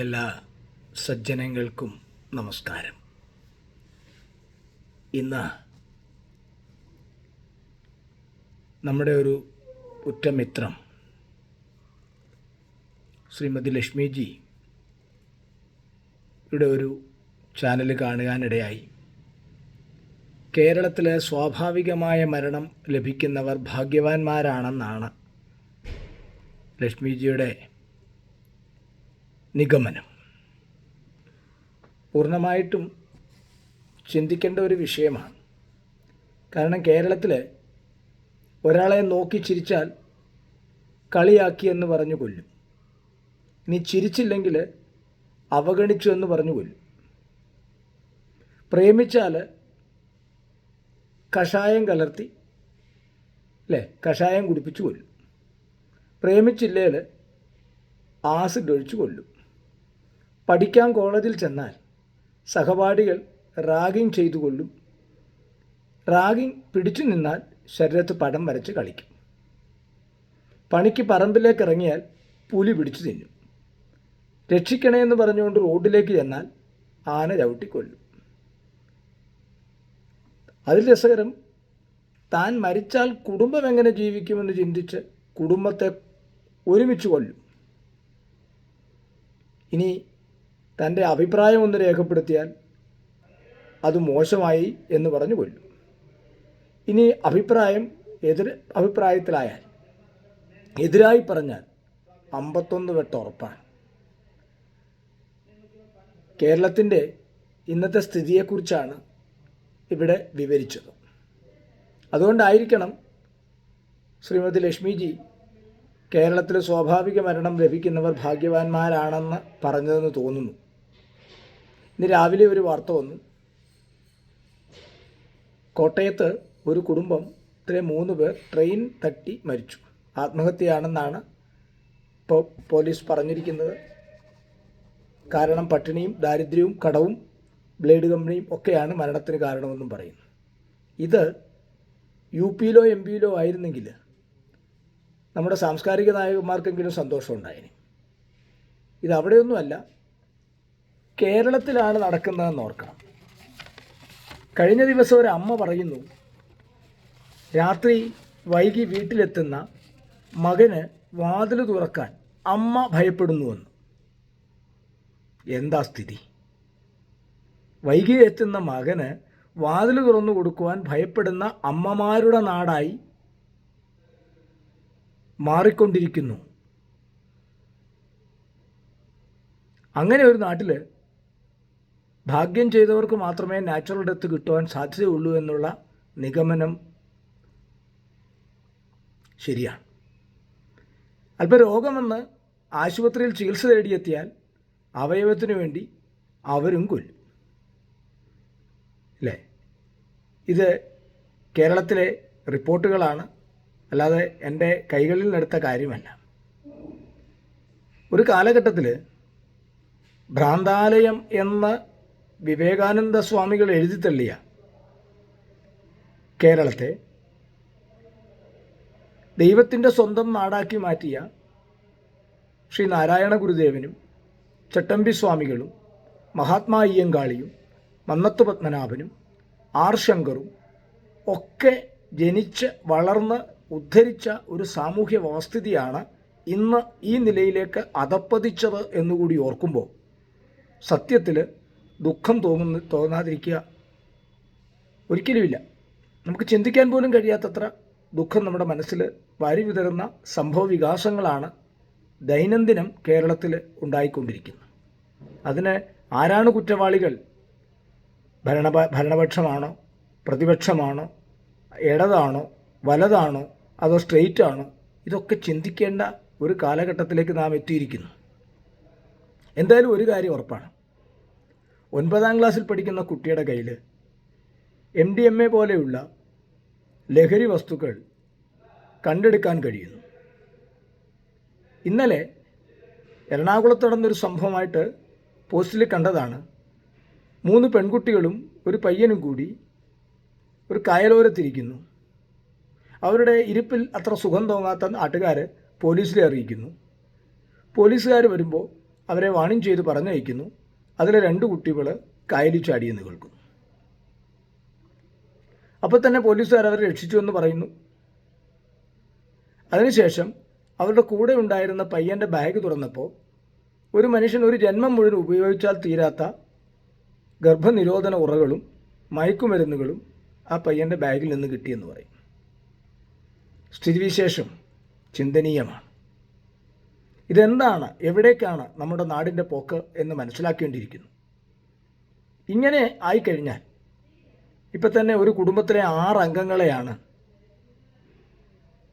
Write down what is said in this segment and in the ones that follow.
എല്ലാ സജ്ജനങ്ങൾക്കും നമസ്കാരം. ഇന്ന് നമ്മുടെ ഒരു ഉറ്റമിത്രം ശ്രീമതി ലക്ഷ്മിജി ഇവിടെ ഒരു ചാനൽ കാണുവാനിടയായി. കേരളത്തിലെ സ്വാഭാവികമായ മരണം ലഭിക്കുന്നവർ ഭാഗ്യവാന്മാരാണെന്നാണ് ലക്ഷ്മിജിയുടെ നിഗമനം. പൂർണമായിട്ടും ചിന്തിക്കേണ്ട ഒരു വിഷയമാണ്. കാരണം കേരളത്തിൽ ഒരാളെ നോക്കി ചിരിച്ചാൽ കളിയാക്കി എന്ന് പറഞ്ഞു കൊല്ലും. ഇനി ചിരിച്ചില്ലെങ്കിൽ അവഗണിച്ചു എന്ന് പറഞ്ഞു കൊല്ലും. പ്രേമിച്ചാൽ കഷായം കലർത്തി അല്ലേ? കഷായം കുടിപ്പിച്ചു കൊല്ലും. പ്രേമിച്ചില്ലേൽ ആസിഡ് ഒഴിച്ച് കൊല്ലും. പഠിക്കാൻ കോളേജിൽ ചെന്നാൽ സഹപാഠികൾ റാഗിങ് ചെയ്തു കൊള്ളും റാഗിങ് പിടിച്ചു നിന്നാൽ ശരീരത്ത് പടം വരച്ച് കളിക്കും. പണിക്ക് പറമ്പിലേക്ക് ഇറങ്ങിയാൽ പുലി പിടിച്ചു തിന്നും. രക്ഷിക്കണേ എന്ന് പറഞ്ഞുകൊണ്ട് റോഡിലേക്ക് ചെന്നാൽ ആന ചവിട്ടിക്കൊല്ലും. അതിൽ രസകരം താൻ മരിച്ചാൽ കുടുംബം എങ്ങനെ ജീവിക്കുമെന്ന് ചിന്തിച്ച് കുടുംബത്തെ ഒരുമിച്ച് കൊല്ലും. ഇനി തന്റെ അഭിപ്രായം ഒന്ന് രേഖപ്പെടുത്തിയാൽ അത് മോശമായി എന്ന് പറഞ്ഞു കൊല്ലും. ഇനി അഭിപ്രായം എതിർ അഭിപ്രായത്തിലായാൽ എതിരായി പറഞ്ഞാൽ അമ്പത്തൊന്ന് വെട്ട ഉറപ്പാണ്. കേരളത്തിന്റെ ഇന്നത്തെ സ്ഥിതിയെക്കുറിച്ചാണ് ഇവിടെ വിവരിച്ചത്. അതുകൊണ്ടായിരിക്കണം ശ്രീമതി ലക്ഷ്മിജി കേരളത്തിൽ സ്വാഭാവിക മരണം ലഭിക്കുന്നവർ ഭാഗ്യവാന്മാരാണെന്ന് പറഞ്ഞതെന്ന് തോന്നുന്നു. ഇന്ന് രാവിലെ ഒരു വാർത്ത വന്നു. കോട്ടയത്ത് ഒരു കുടുംബം ഇത്ര മൂന്ന് പേർ ട്രെയിൻ തട്ടി മരിച്ചു. ആത്മഹത്യയാണെന്നാണ് ഇപ്പോൾ പോലീസ് പറഞ്ഞിരിക്കുന്നത്. കാരണം പട്ടിണിയും ദാരിദ്ര്യവും കടവും ബ്ലേഡ് കമ്പനിയും ഒക്കെയാണ് മരണത്തിന് കാരണമെന്നും പറയുന്നു ഇത് യു പിയിലോ എം പിയിലോ ആയിരുന്നെങ്കിൽ നമ്മുടെ സാംസ്കാരിക നായകന്മാർക്കെങ്കിലും സന്തോഷം ഉണ്ടായേനെ ഇത് അവിടെയൊന്നുമല്ല കേരളത്തിലാണ് നടക്കുന്നതെന്ന് ഓർക്കണം. കഴിഞ്ഞ ദിവസം ഒരു അമ്മ പറയുന്നു രാത്രി വൈകി വീട്ടിലെത്തുന്ന മകന് വാതിൽ തുറക്കാൻ അമ്മ ഭയപ്പെടുന്നുവെന്ന്. എന്താ സ്ഥിതി? വൈകി എത്തുന്ന മകന് വാതിൽ തുറന്നു കൊടുക്കുവാൻ ഭയപ്പെടുന്ന അമ്മമാരുടെ നാടായി മാറിക്കൊണ്ടിരിക്കുന്നു. അങ്ങനെ ഒരു നാട്ടിൽ ഭാഗ്യം ചെയ്തവർക്ക് മാത്രമേ നാച്ചുറൽ ഡെത്ത് കിട്ടുവാൻ സാധ്യതയുള്ളൂ എന്നുള്ള നിഗമനം ശരിയാണ്. അല്പം രോഗമെന്ന് ആശുപത്രിയിൽ ചികിത്സ തേടിയെത്തിയാൽ അവയവത്തിനു വേണ്ടി അവരും കൊല്ലും. അല്ലേ? ഇത് കേരളത്തിലെ റിപ്പോർട്ടുകളാണ് അല്ലാതെ എന്റെ കൈകളിൽ നിന്നെടുത്ത കാര്യമല്ല. ഒരു കാലഘട്ടത്തിൽ ഭ്രാന്താലയം എന്ന വിവേകാനന്ദ സ്വാമികൾ എഴുതി തള്ളിയ കേരളത്തെ ദൈവത്തിന്റെ സ്വന്തം നാടാക്കി മാറ്റിയ ശ്രീ നാരായണ ഗുരുദേവനും ചട്ടമ്പി സ്വാമികളും മഹാത്മാ അയ്യങ്കാളിയും മന്നത്ത് പത്മനാഭനും ആർ ശങ്കറും ഒക്കെ ജനിച്ച് വളർന്ന് ഉദ്ധരിച്ച ഒരു സാമൂഹ്യ വ്യവസ്ഥിതിയാണ് ഇന്ന് ഈ നിലയിലേക്ക് അധപ്പതിച്ചത് എന്നുകൂടി ഓർക്കുമ്പോൾ സത്യത്തിൽ ദുഃഖം തോന്നുന്ന തോന്നാതിരിക്കുക ഒരിക്കലുമില്ല. നമുക്ക് ചിന്തിക്കാൻ പോലും കഴിയാത്തത്ര ദുഃഖം നമ്മുടെ മനസ്സിൽ വാരി വിതറുന്ന സംഭവ വികാസങ്ങളാണ് ദൈനംദിനം കേരളത്തിൽ ഉണ്ടായിക്കൊണ്ടിരിക്കുന്നത്. അതിന് ആരാണ് കുറ്റവാളികൾ? ഭരണ ഭരണപക്ഷമാണോ? പ്രതിപക്ഷമാണോ? ഇടതാണോ? വലതാണോ? അതോ സ്ട്രെയിറ്റ് ആണോ? ഇതൊക്കെ ചിന്തിക്കേണ്ട ഒരു കാലഘട്ടത്തിലേക്ക് നാം എത്തിയിരിക്കുന്നു. എന്തായാലും ഒരു കാര്യം ഉറപ്പാണ്. ഒൻപതാം ക്ലാസ്സിൽ പഠിക്കുന്ന കുട്ടിയുടെ കയ്യിൽ എം ഡി എം എ പോലെയുള്ള ലഹരി വസ്തുക്കൾ കണ്ടെടുക്കാൻ കഴിയുന്നു. ഇന്നലെ എറണാകുളത്ത് നടന്നൊരു സംഭവമായിട്ട് പോസ്റ്റിൽ കണ്ടതാണ്. മൂന്ന് പെൺകുട്ടികളും ഒരു പയ്യനും കൂടി ഒരു കായലോരത്തിരിക്കുന്നു. അവരുടെ ഇരിപ്പിൽ അത്ര സുഖം തോന്നാത്ത നാട്ടുകാർ പോലീസിലെ അറിയിക്കുന്നു. പോലീസുകാർ വരുമ്പോൾ അവരെ വാണിം ചെയ്ത് പറഞ്ഞയക്കുന്നു. അതിലെ രണ്ട് കുട്ടികൾ കായലിൽ ചാടിയെന്ന് കേൾക്കുന്നു അപ്പോൾ തന്നെ പോലീസുകാർ അവരെ രക്ഷിച്ചു എന്ന് പറയുന്നു. അതിനുശേഷം അവരുടെ കൂടെ ഉണ്ടായിരുന്ന പയ്യന്റെ ബാഗ് തുറന്നപ്പോൾ ഒരു മനുഷ്യൻ ഒരു ജന്മം മുഴുവൻ ഉപയോഗിച്ചാൽ തീരാത്ത ഗർഭനിരോധന ഉറകളും മയക്കുമരുന്നുകളും ആ പയ്യന്റെ ബാഗിൽ നിന്ന് കിട്ടിയെന്ന് പറയും. സ്ഥിതിവിശേഷം ചിന്തനീയമാണ്. ഇതെന്താണ്? എവിടേക്കാണ് നമ്മുടെ നാടിന്റെ പോക്ക് എന്ന് മനസ്സിലാക്കേണ്ടിയിരിക്കുന്നു. ഇങ്ങനെ ആയിക്കഴിഞ്ഞാൽ ഇപ്പം തന്നെ ഒരു കുടുംബത്തിലെ ആറ് അംഗങ്ങളെയാണ്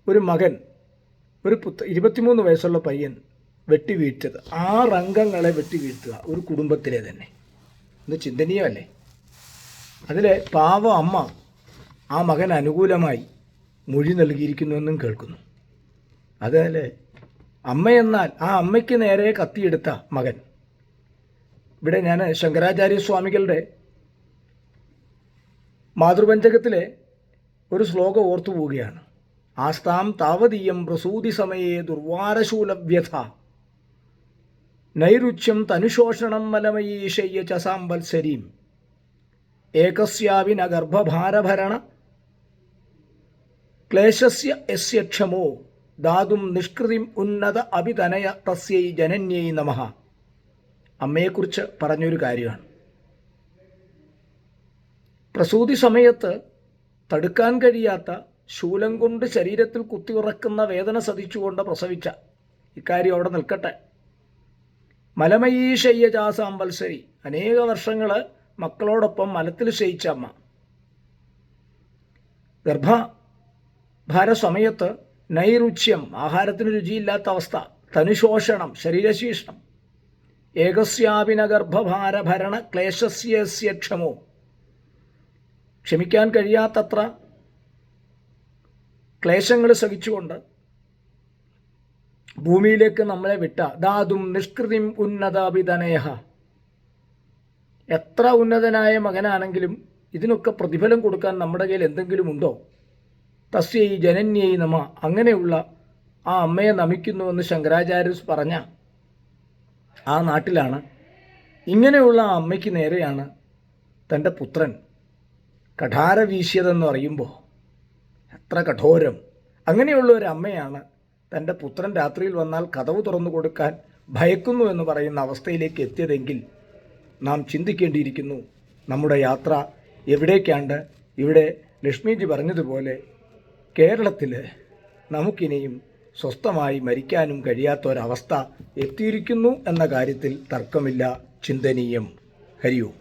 ഒരു മകൻ ഒരു പുത്ത ഇരുപത്തിമൂന്ന് വയസ്സുള്ള പയ്യൻ വെട്ടി ആറ് അംഗങ്ങളെ വെട്ടി വീഴ്ത്തുക ഒരു കുടുംബത്തിലെ തന്നെ. ഇത് ചിന്തനീയമല്ലേ? അതിലെ പാവ അമ്മ ആ മകൻ അനുകൂലമായി മൊഴി നൽകിയിരിക്കുന്നുവെന്നും കേൾക്കുന്നു. അതല്ലേ അമ്മയെന്നാൽ ആ അമ്മയ്ക്ക് നേരെ കത്തിയെടുത്ത മകൻ. ഇവിടെ ഞാൻ ശങ്കരാചാര്യ സ്വാമികളുടെ മാതൃപഞ്ചകത്തിലെ ഒരു ശ്ലോകം ഓർത്തു പോവുകയാണ്. ആസ്താം താവതീയം പ്രസൂതി സമയേ ദുർവാരശൂലവ്യഥ. നൈരുച്യം തനുശോഷണം മലമയീശയ്യ ച സാമ്പത്സരീം ഏകസ്യാവിന ഗർഭഭാരഭരണ ക്ലേശസ്യ യസ്യ ക്ഷമോ ദാതും നിഷ്കൃതിം ഉന്നത അഭിതനയ തസ്യൈ ജനന്യൈ നമ. അമ്മയെക്കുറിച്ച് പറഞ്ഞൊരു കാര്യമാണ്. പ്രസൂതി സമയത്ത് തടുക്കാൻ കഴിയാത്ത ശൂലം കൊണ്ട് ശരീരത്തിൽ കുത്തിയുറക്കുന്ന വേദന സതിച്ചുകൊണ്ട് പ്രസവിച്ച. ഇക്കാര്യം അവിടെ നിൽക്കട്ടെ. മലമയീ ശയ്യജാസാമ്പത്സരി അനേക വർഷങ്ങൾ മക്കളോടൊപ്പം മലത്തിൽ ശയിച്ച അമ്മ. ഗർഭഭാര സമയത്ത് നൈരുച്യം ആഹാരത്തിന് രുചിയില്ലാത്ത അവസ്ഥ തനുശോഷണം ശരീരശീഷണം. ഏകസ്യാപിന ഗർഭഭാര ഭരണ ക്ലേശസ്യസ്യ ക്ഷമോ. ക്ഷമിക്കാൻ കഴിയാത്തത്ര ക്ലേശങ്ങൾ സഹിച്ചുകൊണ്ട് ഭൂമിയിലേക്ക് നമ്മളെ വിട്ട ധാതും നിഷ്കൃതിം ഉന്നതാഭിതനേഹ എത്ര ഉന്നതനായ മകനാണെങ്കിലും ഇതിനൊക്കെ പ്രതിഫലം കൊടുക്കാൻ നമ്മുടെ കയ്യിൽ എന്തെങ്കിലും ഉണ്ടോ? തസ്യൈ ജനന്യൈ നമ. അങ്ങനെയുള്ള ആ അമ്മയെ നമിക്കുന്നുവെന്ന് ശങ്കരാചാര്യ പറഞ്ഞ ആ നാട്ടിലാണ് ഇങ്ങനെയുള്ള ആ അമ്മയ്ക്ക് നേരെയാണ് തന്റെ പുത്രൻ. കഠാര വീശിയതെന്ന് പറയുമ്പോൾ എത്ര കഠോരം. അങ്ങനെയുള്ള ഒരു അമ്മയാണ് തന്റെ പുത്രൻ രാത്രിയിൽ വന്നാൽ കഥവ് തുറന്നു കൊടുക്കാൻ ഭയക്കുന്നു എന്ന് പറയുന്ന അവസ്ഥയിലേക്ക് എത്തിയതെങ്കിൽ നാം ചിന്തിക്കേണ്ടിയിരിക്കുന്നു. നമ്മുടെ യാത്ര എവിടേക്കാണ്ട്? ഇവിടെ ലക്ഷ്മിജി പറഞ്ഞതുപോലെ കേരളത്തിൽ നമുക്കിനിയും സ്വസ്ഥമായി മരിക്കാനും കഴിയാത്ത ഒരവസ്ഥ എത്തിയിരിക്കുന്നു എന്ന കാര്യത്തിൽ തർക്കമില്ല ചിന്തനീയം. ഹരിയോം.